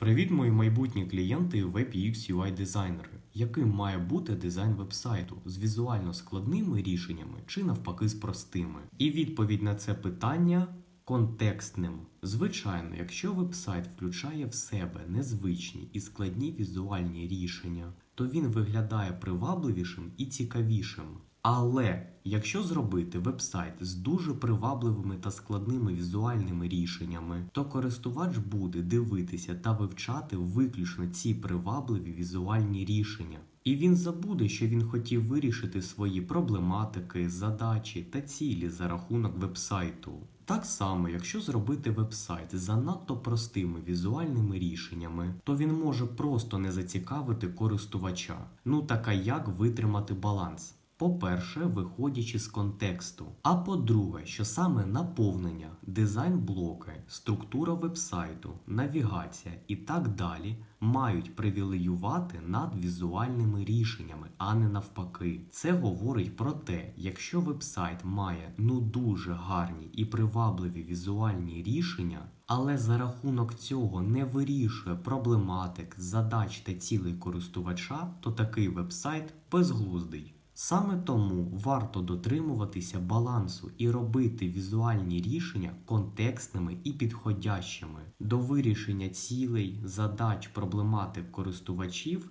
Привіт, мої майбутні клієнти і UX UI дизайнери. Яким має бути дизайн вебсайту з візуально складними рішеннями чи навпаки з простими? І відповідь на це питання контекстним. Звичайно, якщо вебсайт включає в себе незвичні і складні візуальні рішення, то він виглядає привабливішим і цікавішим. Але якщо зробити вебсайт з дуже привабливими та складними візуальними рішеннями, то користувач буде дивитися та вивчати виключно ці привабливі візуальні рішення. І він забуде, що він хотів вирішити свої проблематики, задачі та цілі за рахунок вебсайту. Так само, якщо зробити вебсайт з занадто простими візуальними рішеннями, то він може просто не зацікавити користувача. Ну так а як витримати баланс? По-перше, виходячи з контексту. А по-друге, що саме наповнення, дизайн блоки, структура вебсайту, навігація і так далі мають привілеювати над візуальними рішеннями, а не навпаки. Це говорить про те, якщо вебсайт має ну дуже гарні і привабливі візуальні рішення, але за рахунок цього не вирішує проблематик, задач та цілей користувача, то такий вебсайт безглуздий. Саме тому варто дотримуватися балансу і робити візуальні рішення контекстними і підходящими. До вирішення цілей, задач, проблематик користувачів